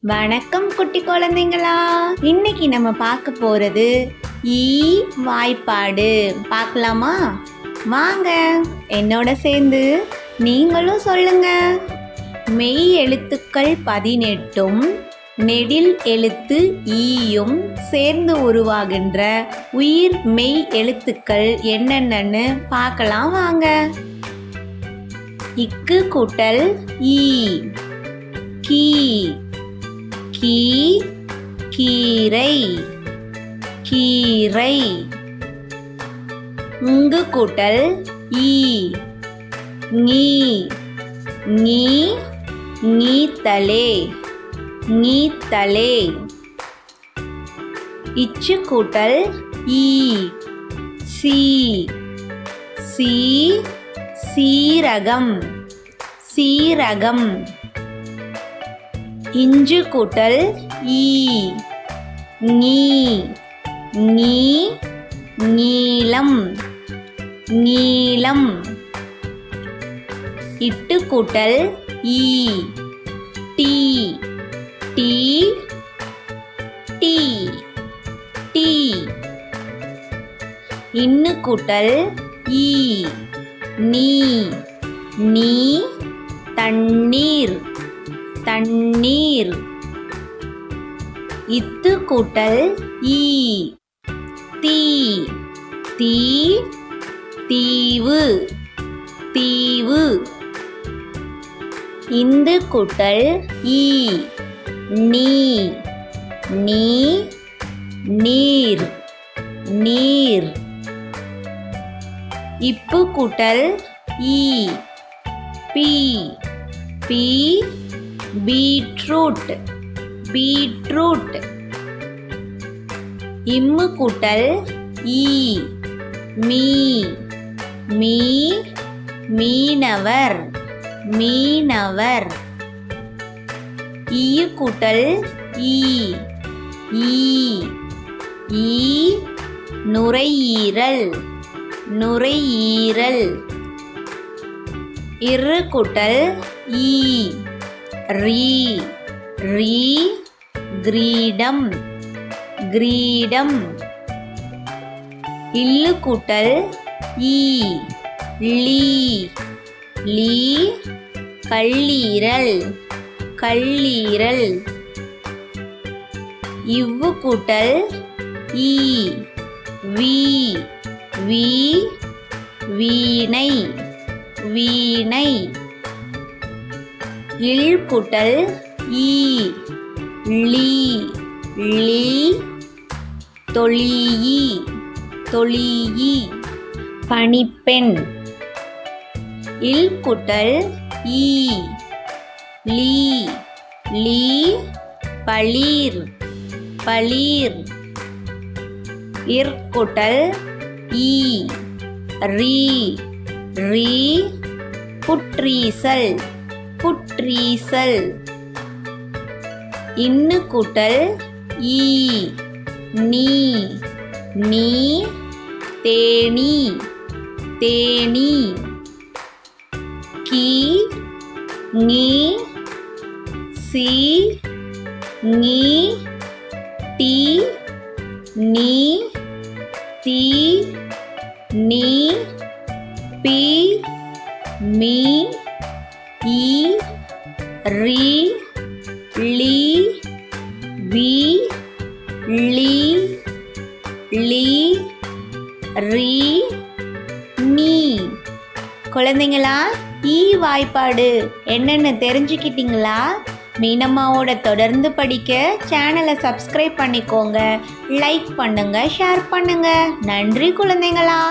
வணக்கம் குட்டி குழந்தைங்களா. இன்னைக்கு நம்ம பார்க்க போறது ஈ வாய்ப்பாடு. பார்க்கலாமா? வாங்க என்னோட சேர்ந்து நீங்களும் சொல்லுங்க. மெய் எழுத்துக்கள் பதினெட்டும் நெடில் எழுத்து ஈயும் சேர்ந்து உருவாகின்ற உயிர் மெய் எழுத்துக்கள் என்னென்னன்னு பார்க்கலாம் வாங்க. இக்கு கூட்டல் ஈ கீ. கீ கீரை கீரை. இங்கு கூட்டல் ஈ. நீ நீ நீத்தலே நீத்தலே. இச்சு கூட்டல் ஈ. சி சி சீரகம் சீரகம். இஞ்சு கூட்டல் ஈ. நீ. நீ. நீளம். நீளம். இட்டு கூட்டல் ஈ. டீ. டீ. டீ. டீ. இன்னு கூட்டல் ஈ. நீ. நீ. தண்ணீர். தண்ணீர். இத்து கூட்டல் ஈ. தீ. தீ. தீவு. தீவு. இந்து கூட்டல் ஈ. நீ. நீ. நீர். நீர். இப்பு கூட்டல் ஈ. பி. பி. பீட்ரூட். பீட்ரூட். இம்மு கூட்டல் ஈ. மீ. மீ. மீனவர். மீனவர். ஈ கூட்டல் ஈ. ஈ. ஈ. நுரையீரல். நுரையீரல். இரு கூட்டல் ஈ. ரீ ரீ கிரீடம் கிரீடம். இல்லு கூட்டல் ஈ லீ லீ கல்லீரல் கல்லீரல். இவ்வு கூட்டல் ஈ வி வி வீணை வீணை. இல் ஈ. லீ லீ தொழியி தொழியி பணிப்பெண் இல் ஈ. லீ லீ பளீர். பளீர். இற்குட்டல் ஈ. ரீ. ரீ. புற்றீசல். புற்றீசல். இன்னு கூட்டல் ஈ நீ நீ தேனி தேனி. கீ நீ சி நீ டி நீ தி நீ பி ரி லீ வி லீ லீ ரீ நீ. குழந்தைங்களா ஈ வாய்ப்பாடு. என்னென்னு தெரிஞ்சுக்கிட்டீங்களா? மீனம்மாவோட தொடர்ந்து படிக்க சேனலை சப்ஸ்கிரைப் பண்ணிக்கோங்க. லைக் பண்ணுங்கள் ஷேர் பண்ணுங்கள் நன்றி குழந்தைங்களா.